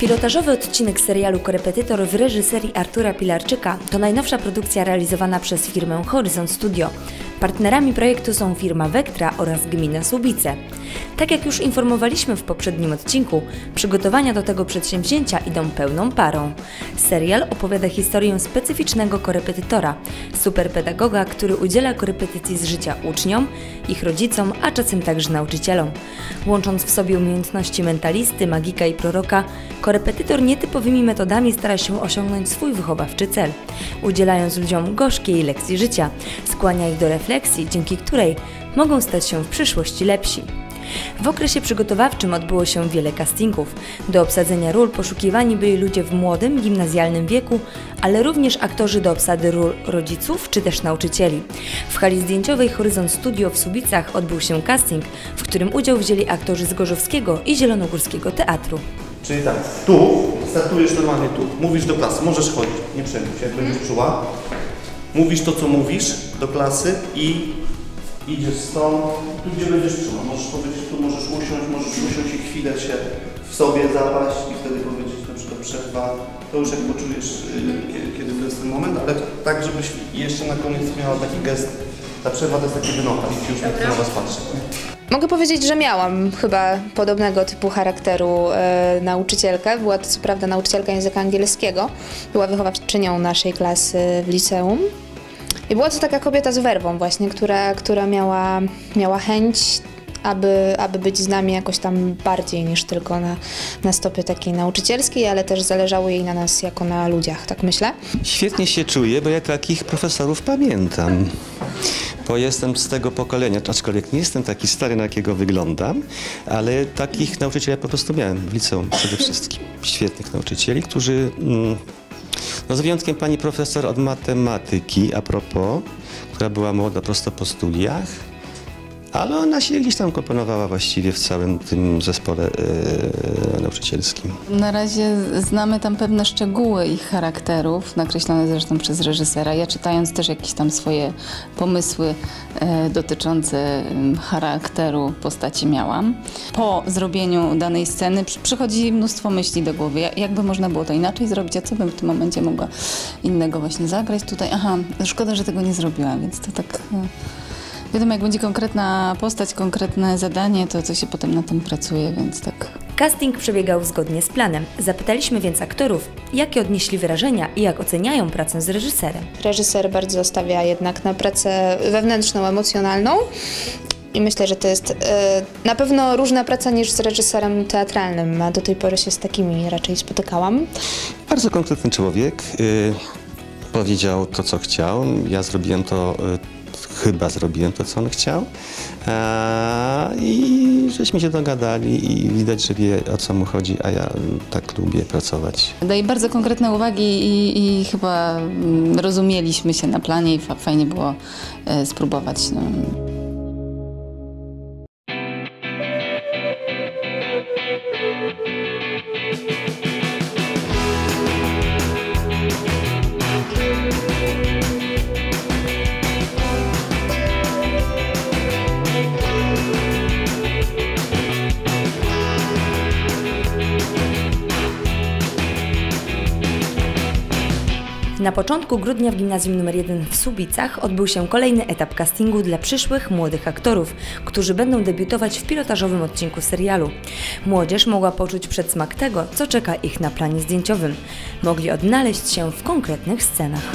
Pilotażowy odcinek serialu Korepetytor w reżyserii Artura Pilarczyka to najnowsza produkcja realizowana przez firmę Horizon Studio. Partnerami projektu są firma Vectra oraz gmina Słubice. Tak jak już informowaliśmy w poprzednim odcinku, przygotowania do tego przedsięwzięcia idą pełną parą. Serial opowiada historię specyficznego korepetytora, superpedagoga, który udziela korepetycji z życia uczniom, ich rodzicom, a czasem także nauczycielom. Łącząc w sobie umiejętności mentalisty, magika i proroka, korepetytor nietypowymi metodami stara się osiągnąć swój wychowawczy cel, udzielając ludziom gorzkiej lekcji życia, skłania ich do refleksji, dzięki której mogą stać się w przyszłości lepsi. W okresie przygotowawczym odbyło się wiele castingów. Do obsadzenia ról poszukiwani byli ludzie w młodym, gimnazjalnym wieku, ale również aktorzy do obsady ról rodziców czy też nauczycieli. W hali zdjęciowej Horyzont Studio w Subicach odbył się casting, w którym udział wzięli aktorzy z Gorzowskiego i Zielonogórskiego Teatru. Czyli tak, tu, startujesz normalnie tu, mówisz do klasy, możesz chodzić, nie przejmuj się, jak będziesz czuła. Mówisz to, co mówisz do klasy i idziesz stąd, tu gdzie będziesz czuła. Możesz powiedzieć, tu możesz usiąść, możesz usiąść i chwilę się w sobie zapaść i wtedy powiedzieć na przykład przerwa. To już jak poczujesz, y, kiedy, kiedy to jest ten moment, ale tak, żebyś jeszcze na koniec miała taki gest. Ta przerwa to jest taki wynocha i ci już tak na was patrzy. Mogę powiedzieć, że miałam chyba podobnego typu charakteru e, nauczycielkę. Była to co prawda nauczycielka języka angielskiego. Była wychowawczynią naszej klasy w liceum. I była to taka kobieta z werwą właśnie, która, która miała, miała chęć, aby, aby być z nami jakoś tam bardziej niż tylko na, na stopie takiej nauczycielskiej, ale też zależało jej na nas jako na ludziach, tak myślę. Świetnie się czuję, bo ja takich profesorów pamiętam. Bo jestem z tego pokolenia, aczkolwiek nie jestem taki stary, na jakiego wyglądam, ale takich nauczycieli po prostu miałem w liceum przede wszystkim. Świetnych nauczycieli, którzy, mm, no z wyjątkiem pani profesor od matematyki, a propos, która była młoda prosto po studiach, ale ona się gdzieś tam komponowała właściwie w całym tym zespole e, nauczycielskim. Na razie znamy tam pewne szczegóły ich charakterów, nakreślone zresztą przez reżysera. Ja czytając też jakieś tam swoje pomysły e, dotyczące charakteru postaci miałam. Po zrobieniu danej sceny przy, przychodzi mnóstwo myśli do głowy. Ja- Jakby można było to inaczej zrobić, a co bym w tym momencie mogła innego właśnie zagrać tutaj? Aha, szkoda, że tego nie zrobiłam, więc to tak... E, Wiadomo, jak będzie konkretna postać, konkretne zadanie, to co się potem na tym pracuje, więc tak Casting przebiegał zgodnie z planem. Zapytaliśmy więc aktorów, jakie odnieśli wrażenia i jak oceniają pracę z reżyserem. Reżyser bardzo stawia jednak na pracę wewnętrzną, emocjonalną. I myślę, że to jest e, na pewno różna praca niż z reżyserem teatralnym, a do tej pory się z takimi raczej spotykałam. Bardzo konkretny człowiek. y, powiedział to, co chciał. Ja zrobiłem to, y, chyba zrobiłem to, co on chciał. A, I żeśmy się dogadali i widać, że wie, o co mu chodzi, a ja mm, tak lubię pracować. daje bardzo konkretne uwagi i, i chyba mm, rozumieliśmy się na planie i fa- fajnie było e, spróbować. No. Na początku grudnia w gimnazjum nr 1 w Subicach odbył się kolejny etap castingu dla przyszłych młodych aktorów, którzy będą debiutować w pilotażowym odcinku serialu. Młodzież mogła poczuć przedsmak tego, co czeka ich na planie zdjęciowym. Mogli odnaleźć się w konkretnych scenach.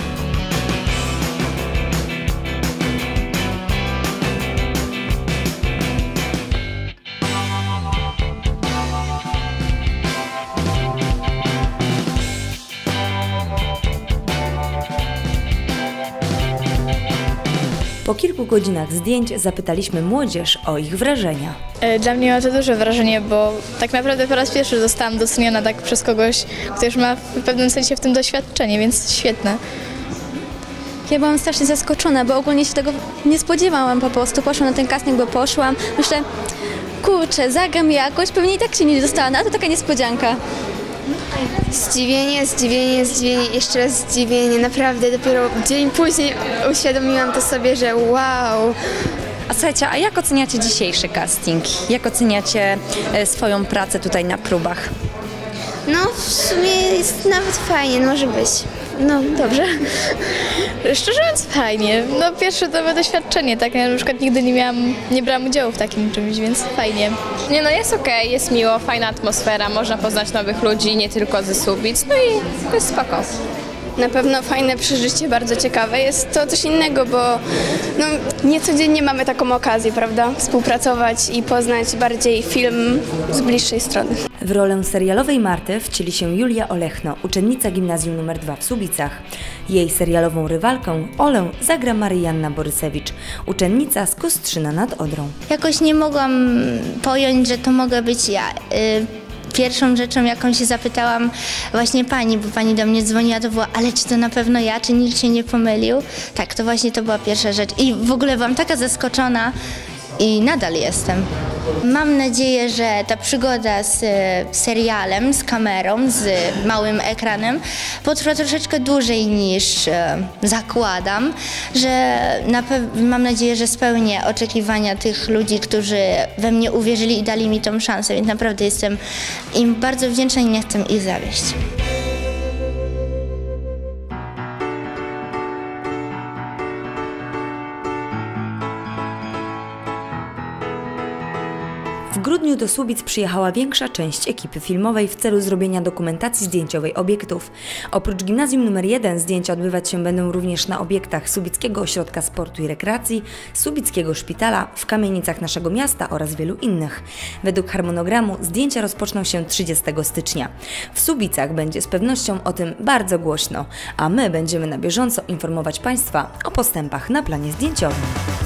Po kilku godzinach zdjęć zapytaliśmy młodzież o ich wrażenia. E, Dla mnie ma to duże wrażenie, bo tak naprawdę po raz pierwszy zostałam doceniona tak przez kogoś, kto już ma w pewnym sensie w tym doświadczenie, więc świetne. Ja byłam strasznie zaskoczona, bo ogólnie się tego nie spodziewałam po prostu. Poszłam na ten casting, bo poszłam. Myślę, kurczę, zagram jakoś, pewnie i tak się nie dostanę, a to taka niespodzianka. Zdziwienie, zdziwienie, zdziwienie, jeszcze raz zdziwienie. Naprawdę dopiero dzień później uświadomiłam to sobie, że wow. A słuchajcie, a jak oceniacie dzisiejszy casting? Jak oceniacie e, swoją pracę tutaj na próbach? No, w sumie jest nawet fajnie, może być. No, dobrze. Szczerze mówiąc fajnie. No pierwsze to było doświadczenie, tak? Ja na przykład nigdy nie miałam, nie brałam udziału w takim czymś, więc fajnie. Nie no, jest okej, jest miło, fajna atmosfera, można poznać nowych ludzi, nie tylko ze Subic, no i jest spoko. Na pewno fajne przeżycie, bardzo ciekawe. Jest to coś innego, bo no, nie codziennie mamy taką okazję, prawda? Współpracować i poznać bardziej film z bliższej strony. W rolę serialowej Marty wcieli się Julia Olechno, uczennica gimnazjum nr 2 w Subicach. Jej serialową rywalką, Olę, zagra Marianna Borysewicz, uczennica z Kostrzyna nad Odrą. Jakoś nie mogłam pojąć, że to mogę być ja. Y, Pierwszą rzeczą, jaką się zapytałam właśnie pani, bo pani do mnie dzwoniła, to była, ale czy to na pewno ja, czy nikt się nie pomylił? Tak, to właśnie to była pierwsza rzecz. I w ogóle byłam taka zaskoczona i nadal jestem. Mam nadzieję, że ta przygoda z e, serialem, z kamerą, z małym ekranem potrwa troszeczkę dłużej niż e, zakładam, że na mam nadzieję, że spełnię oczekiwania tych ludzi, którzy we mnie uwierzyli i dali mi tą szansę, więc naprawdę jestem im bardzo wdzięczna i nie chcę ich zawieść. W grudniu do Słubic przyjechała większa część ekipy filmowej w celu zrobienia dokumentacji zdjęciowej obiektów. Oprócz gimnazjum nr 1 zdjęcia odbywać się będą również na obiektach Subickiego Ośrodka Sportu i Rekreacji, Subickiego Szpitala, w kamienicach naszego miasta oraz wielu innych. Według harmonogramu zdjęcia rozpoczną się 30 stycznia. W Subicach będzie z pewnością o tym bardzo głośno, a my będziemy na bieżąco informować Państwa o postępach na planie zdjęciowym.